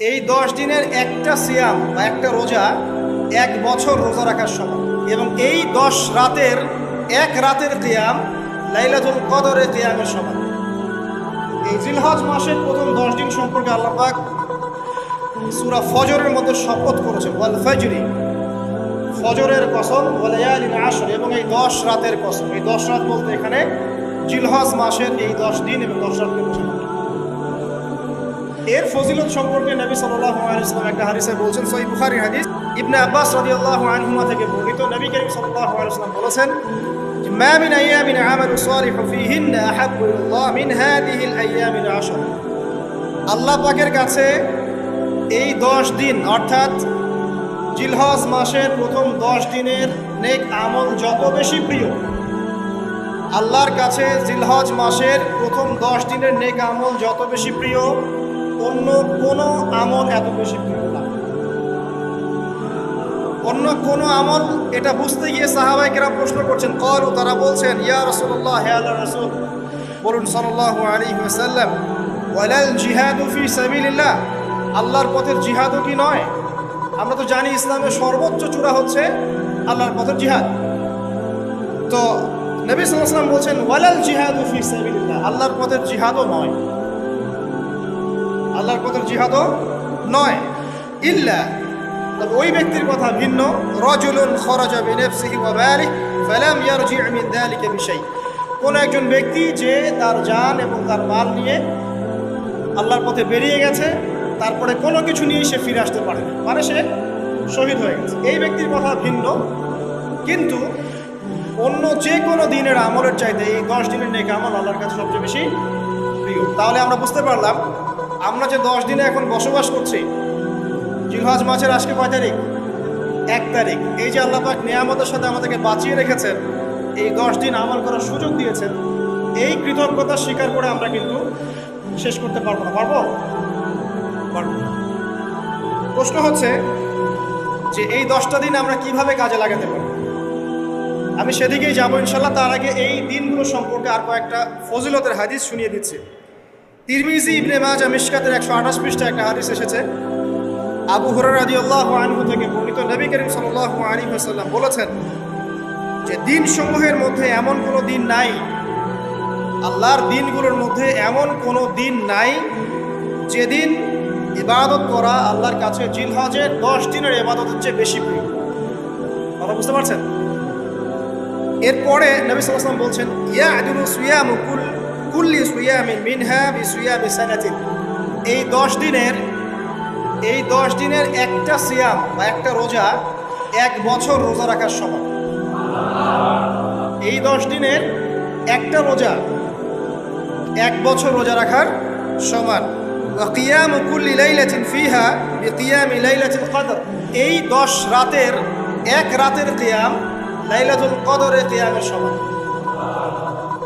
এই দশ দিনের একটা সিয়াম বা একটা রোজা এক বছর রোজা রাখার সমান। এবং এই দশ রাতের এক রাতের কিয়াম লাইলাতুল কদরের কিয়ামের সমান। এই জিলহজ মাসের প্রথম দশ দিন সম্পর্কে আল্লাপাক সুরা ফজরের মধ্যে শপথ করেছে ওয়াল ফজরি। ফজরের কসম ওয়ালায়ালিন আসর এবং এই দশ রাতের কসম। এই দশ রাত বলতে এখানে জিলহজ মাসের এই দশ দিন এবং দশ রাতকে বোঝানো। এর ফজিলত সম্পর্কে নবী সাল্লাল্লাহু আলাইহি ওয়াসাল্লাম একটা হাদিসে বলছেন সহি বুখারী হাদিস। ইবনে আব্বাস রাদিয়াল্লাহু আনহুমা থেকে বর্ণিত নবী করিম সাল্লাল্লাহু আলাইহি ওয়াসাল্লাম বলেছেন, মা মিন আইয়ামিন আমালু সালিহু ফীহিন্না আহাব্বু ইলাল্লাহ মিন হাদিহিল আইয়ামিল আশর। আল্লাহ পাকের কাছে এই দশ দিন, অর্থাৎ জিলহজ মাসের প্রথম দশ দিনের নেক আমল যত বেশি প্রিয়, আল্লাহর কাছে জিলহজ মাসের প্রথম দশ দিনের নেক আমল যত বেশি প্রিয় অন্য কোনো আমল এত বেশি প্রিয় না। অন্য কোনো আমল এটা বুঝতে গিয়ে সাহাবাই কেরাম প্রশ্ন করছেন কর তারা বলছেন, ইয়া রসুল্লাহ হে আল্লাহ রসুল, বলুন সাল্লাহ আলী ওয়াসাল্লাম, ওয়ালাল জিহাদু ফি সাবিলিল্লাহ, আল্লাহর পথের জিহাদও কি নয়? আমরা তো জানি ইসলামের সর্বোচ্চ চূড়া হচ্ছে আল্লাহর পথের জিহাদ। তো নবী সাল্লাম বলছেন, ওয়ালাল জিহাদু ফি সাবিলিল্লাহ, আল্লাহর পথের জিহাদও নয়। আল্লাহর পথের জিহাদও নয়। ইল্লা, তবে ওই ব্যক্তির কথা ভিন্ন। রজুলুন খরাজা বিনাফসিহি কোন একজন ব্যক্তি যে তার জান এবং তার মাল নিয়ে আল্লাহর পথে বেরিয়ে গেছে, তারপরে কোনো কিছু নিয়ে সে ফিরে আসতে পারে না। মানে সে শহীদ হয়ে গেছে। এই ব্যক্তির কথা ভিন্ন। কিন্তু অন্য যে কোনো দিনের আমলের চাইতে এই দশ দিনের নেক আমল আল্লাহর কাছে সবচেয়ে বেশি প্রিয়। তাহলে আমরা বুঝতে পারলাম আমরা যে দশ দিনে এখন বসবাস করছি জিলহাজ মাসের আজকে কয় তারিখ? এক তারিখ। এই যে আল্লাহ পাক নিয়ামতের সাথে আমাদেরকে বাঁচিয়ে রেখেছেন, এই দশ দিন আমল করার সুযোগ দিয়েছেন, এই কৃতজ্ঞতা স্বীকার করে আমরা কিন্তু শেষ করতে পারব না। পারব? পারব প্রশ্ন হচ্ছে যে এই দশটা দিন আমরা কীভাবে কাজে লাগাতে পারি? আমি সেদিকেই যাব ইনশাল্লাহ তার আগে এই দিনগুলো সম্পর্কে আর কয়েকটা ফজিলতের হাদিস শুনিয়ে দিচ্ছি। তিরমিজি ইবনে মাজা মিশকাতের একশো আঠাশ পৃষ্ঠা একটা হাদিস এসেছে। আবু রাজি আল্লাহ আনহু থেকে বর্ণিত নবী করিম সাল্লাহ আলী হাসাল্লাম বলেছেন যে দিন সমূহের মধ্যে এমন কোনো দিন নাই, আল্লাহর দিনগুলোর মধ্যে এমন কোনো দিন নাই যেদিন ইবাদত করা আল্লাহর কাছে জিলহজের দশ দিনের ইবাদতের চেয়ে বেশি প্রিয়। কথা বুঝতে পারছেন? এরপরে নবী সাল্লাম বলছেন ইয়া আদুল সুয়ামু কুল কুল্লি সুয়ামিন মিনহা বি সুয়ামি সানাতিন। এই দশ দিনের, এই দশ দিনের একটা সিয়াম বা একটা রোজা এক বছর রোজা রাখার সমান। এই দশ দিনের একটা রোজা এক বছর রোজা রাখার সমান। কিয়াম কুল্লি লাইলাতিন ফিহা বিকিয়ামি লাইলাতিল কদর। এই দশ রাতের, এক রাতের কিয়াম লাইলাতুল কদরের কিয়ামের সমান।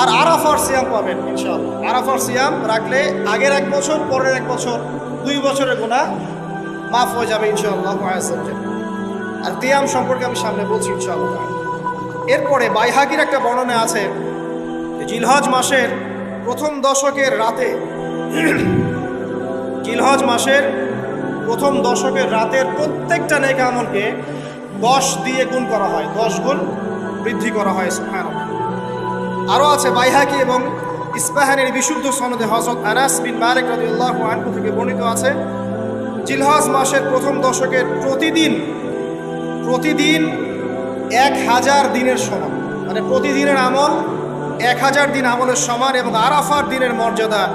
আর আরাফার সিয়াম পাবেন, ইনশাআল্লাহ। আরাফার সিয়াম রাখলে আগের এক বছর, পরের এক বছর, দুই বছরের গুণা মাফ হয়ে যাবে, ইনশাআল্লাহ। আর তিয়াম সম্পর্কে আমি সামনে বলছি, ইনশাআল্লাহ। এরপরে বাইহাকির একটা বর্ণনা আছে জিলহজ মাসের প্রথম দশকের রাতে, জিলহজ মাসের প্রথম দশকের রাতের প্রত্যেকটা নেক আমলকে দশ দিয়ে গুণ করা হয়, দশ গুণ বৃদ্ধি করা হয়, সুবহানাল্লাহ। আরও আছে বাইহাকি এবং ইস্পাহানের বিশুদ্ধ সনদে হজরত আনাস বিন মালিক রাদিয়াল্লাহু আনহু থেকে বর্ণিত আছে। জিলহজ মাসের প্রথম দশকের প্রতিদিন প্রতিদিন এক হাজার দিনের সমান। মানে প্রতিদিনের আমল এক হাজার দিন আমলের সমান এবং আরাফার দিনের মর্যাদা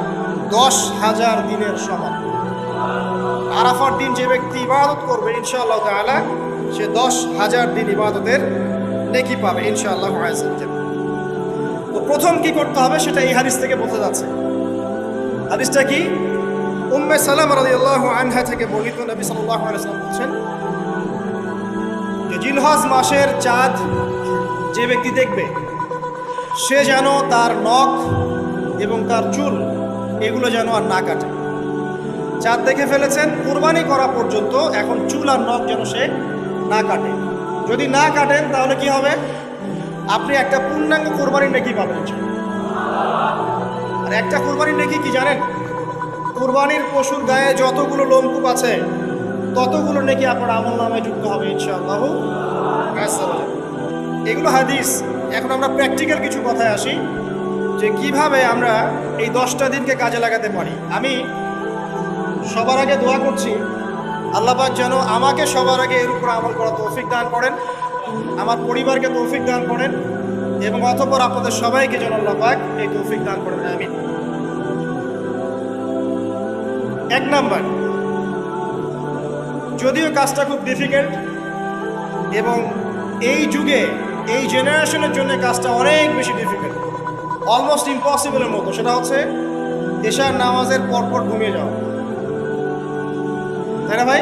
দশ হাজার দিনের সমান। আরাফার দিন যে ব্যক্তি ইবাদত করবে, ইনশাআল্লাহ তাআলা, সে দশ হাজার দিন ইবাদতের নেকি পাবে, ইনশাআল্লাহ আয়াজ্জাল। তো প্রথম কি করতে হবে সেটা এই হাদিস থেকে বোঝা যাচ্ছে। হাদিসটা কি? উম্মে সালাম রাদিয়াল্লাহু আনহা থেকে বর্ণিত নবী সাল্লাল্লাহু আলাইহি বলছেন, যে জিলহজ মাসের চাঁদ যে ব্যক্তি দেখবে, সে যেন তার নখ এবং তার চুল এগুলো যেন আর না কাটে। চাঁদ দেখে ফেলেছেন, কুরবানি করা পর্যন্ত এখন চুল আর নখ যেন সে না কাটে। যদি না কাটেন তাহলে কি হবে? আপনি একটা পূর্ণাঙ্গ কোরবানির নেকি পাবেন আর একটা কোরবানির নেকি কি জানেন? কোরবানির পশুর গায়ে যতগুলো লোমকূপ আছে, ততগুলো নেকি আপনার আমল নামে যুক্ত হবে ইনশাআল্লাহ। এগুলো হাদিস। এখন আমরা প্র্যাকটিক্যাল কিছু কথায় আসি, যে কীভাবে আমরা এই দশটা দিনকে কাজে লাগাতে পারি। আমি সবার আগে দোয়া করছি আল্লাপাক যেন আমাকে সবার আগে এর উপর আমল করা তৌফিক দান করেন। আমার পরিবারকে তৌফিক দান করেন এবং অতপর আপনাদের সবাইকে যেন আল্লাপাক এই তৌফিক দান করেন আমি এক নাম্বার, যদিও কাজটা খুব ডিফিকাল্ট এবং এই যুগে, এই জেনারেশনের জন্য কাজটা অনেক বেশি ডিফিকাল্ট অলমোস্ট ইম্পসিবলের মতো। সেটা হচ্ছে, এশার নামাজের পরপর ঘুমিয়ে যাওয়া। তাই না ভাই?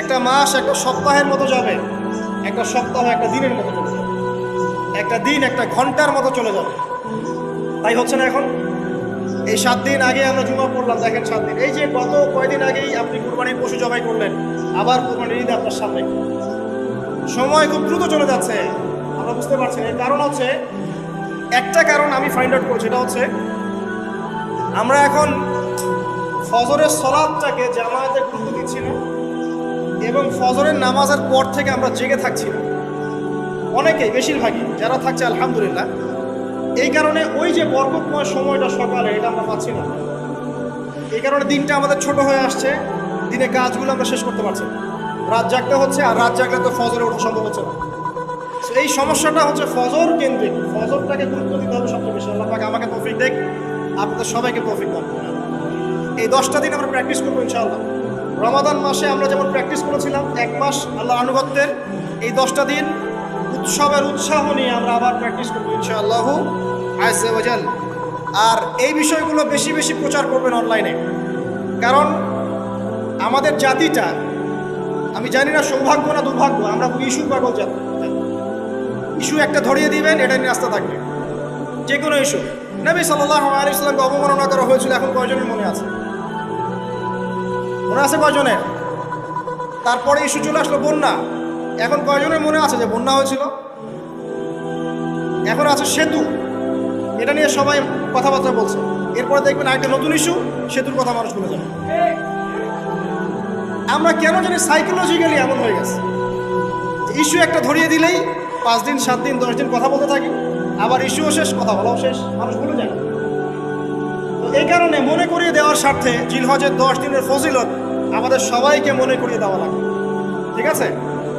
একটা মাস, একটা সপ্তাহের মতো যাবে। একটা সপ্তাহ, একটা দিনের মতো চলে যাবে। একটা দিন, একটা ঘণ্টার মতো চলে যাবে। তাই হচ্ছে না এখন? এই সাত দিন আগে আমরা জুমা পড়লাম, দেখেন সাত দিন। এই যে গত কয়দিন আগেই আপনি কুরবানির পশু জবাই করলেন, আবার কুরবানির ঈদ আপনার সামনে। সময় খুব দ্রুত চলে যাচ্ছে, আমরা বুঝতে পারছি এর কারণ হচ্ছে, একটা কারণ আমি ফাইন্ড আউট করছি এটা হচ্ছে, আমরা এখন ফজরের সলাদটাকে জামায়াতে গুরুত্ব দিচ্ছি না। এবং ফজরের নামাজের পর থেকে আমরা জেগে থাকছি না। অনেকেই, বেশিরভাগই, যারা থাকছে, আলহামদুলিল্লাহ, এই কারণে ওই যে বরকতময় সময়টা সকালে, এটা আমরা পাচ্ছি না। এই কারণে দিনটা আমাদের ছোট হয়ে আসছে দিনে কাজগুলো আমরা শেষ করতে পারছি না। রাত জাগতে হচ্ছে, আর রাত জাগলে তো ফজরে ওঠা সম্ভব হচ্ছে না। এই সমস্যাটা হচ্ছে ফজর কেন্দ্রিক। ফজরটাকে গুরুত্ব দিতে হবে সবচেয়ে বেশি। আল্লাহ পাক আমাকে তৌফিক দেখ, আপনাদের সবাইকে তৌফিক দান। এই দশটা দিন আমরা প্র্যাকটিস করব ইনশাআল্লাহ। রমাদান মাসে আমরা যেমন প্র্যাকটিস করেছিলাম, এক মাস আল্লাহ আনুগত্যের এই দশটা দিন, উৎসবের উৎসাহ নিয়ে আমরা আবার প্র্যাকটিস করব ইনশাআল্লাহ আয়সাল আর এই বিষয়গুলো বেশি বেশি প্রচার করবেন অনলাইনে কারণ আমাদের জাতিটা, আমি জানি না সৌভাগ্য না দুর্ভাগ্য, আমরা ইস্যু পাগল জাতি। ইস্যু একটা ধরিয়ে দিবেন এটা নিয়ে রাস্তা থাকবে। যে কোনো ইস্যু নবী সাল্লাহ আলী ইসলামকে অবমাননা করা হয়েছিল, এখন কয়জনের মনে আছে? মনে আছে কয়জনের? তারপরে ইস্যু চলে আসলো বন্যা। এখন কয়জনের মনে আছে যে বন্যা হয়েছিল? এখন আছে সেতু। এটা নিয়ে সবাই কথাবার্তা বলছে। এরপরে দেখবেন আরেকটা নতুন ইস্যু, সেতুর কথা মানুষ ভুলে যাবে। আমরা কেন জানি সাইকোলজিক্যালি এমন হয়ে গেছে। ইস্যু একটা ধরিয়ে দিলেই পাঁচ দিন, সাত দিন, দশ দিন কথা বলতে থাকি। আবার ইস্যুও শেষ, কথা বলাও শেষ, মানুষ ভুলে যায়। এই কারণে মনে করিয়ে দেওয়ার স্বার্থে জিলহজের দশ দিনের ফজিলত আমাদের সবাইকে মনে করিয়ে দেওয়া লাগবে। ঠিক আছে?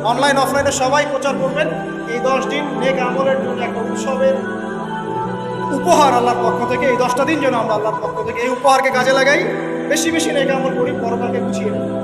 অনলাইন অফলাইনে সবাই প্রচার করবেন। এই দশ দিন নেক আমলের জন্য একটা উৎসবের উপহার আল্লাহর পক্ষ থেকে, এই দশটা দিন যেন আমরা আল্লাহর পক্ষ থেকে এই উপহারকে কাজে লাগাই। বেশি বেশি নেক আমল করি, পরকালকে গুছিয়ে নিই।